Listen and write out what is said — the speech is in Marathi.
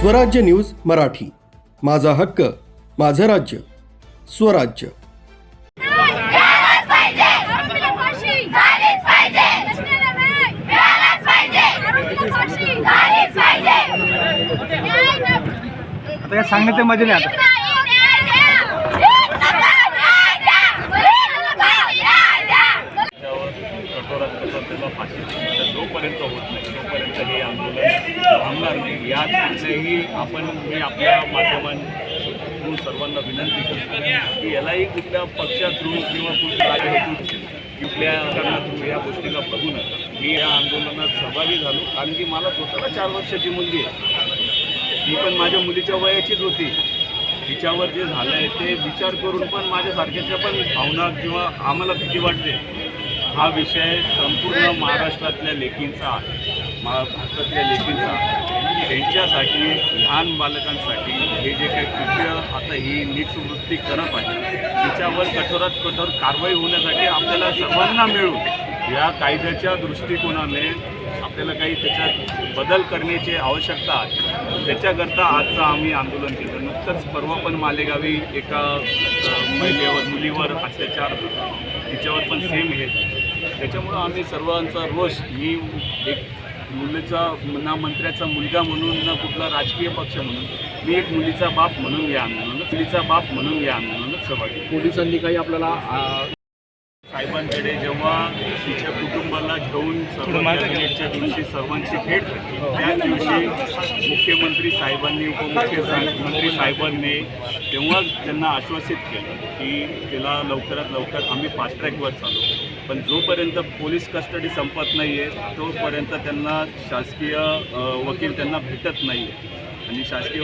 स्वराज्य न्यूज मराठी. माझा हक्क माझं राज्य स्वराज्य. मिळालाच पाहिजे आरोपीला फाशी जोपर्यंत हे आंदोलन थांबणार नाही यात आपण मी आपल्या माध्यमातून सर्वांना विनंती करतो की यालाही कुठल्या पक्षा थ्रू किंवा कुठल्या राजहेतू कुठल्या कारणातून या गोष्टीला बघू नका. मी या आंदोलनात सहभागी झालो कारण की मला स्वतःला चार वर्षाची मुलगी आहे. ती पण माझ्या मुलीच्या वयाचीच होती. तिच्यावर जे झालं आहे ते विचार करून पण माझ्यासारख्याच्या पण भावना किंवा आम्हाला भीती वाटते. हा विषय संपूर्ण महाराष्ट्रातल्या लेखींचा आहे. मा भारतातल्या लेखींचा त्यांच्यासाठी लहान बालकांसाठी हे जे काही कृत्य आता ही नीट करत आहे तिच्यावर कठोरात कठोर कारवाई होण्यासाठी आपल्याला सर्वांना मिळून या कायद्याच्या दृष्टिकोनाने आपल्याला काही त्याच्यात बदल करण्याची आवश्यकता आहे. त्याच्याकरता आजचं आम्ही आंदोलन केलं. नुकतंच परवा पण मालेगावी एका महिलेवर मुलीवर अत्याचार तिच्यावर पण सेम हे. झालं. त्याच्यामुळं आम्ही सर्वांचा रोष मी एक मुलीचा ना मंत्र्याचा मुलगा म्हणून ना कुठला राजकीय पक्ष म्हणून मी एक मुलीचा बाप म्हणून या आंदोलनात मुलीचा बाप म्हणून या आंदोलनात सहभागी पोलिसांनी काही आपल्याला साहेबांकडे जेव्हा तिच्या कुटुंबाला घेऊन सर्व कॅबिनेटच्या दिवशी सर्वांची भेट त्या त्याच दिवशी मुख्यमंत्री साहेबांनी उपमुख्यमंत्री साहेबांनी तेव्हा त्यांना आश्वासित केलं की तिला लवकरात लवकर आम्ही फास्ट ट्रॅकवर चालू पण जोपर्यंत पोलीस कस्टडी संपत नाही आहे तोपर्यंत त्यांना शासकीय वकील त्यांना भेटत नाही आहे आणि शासकीय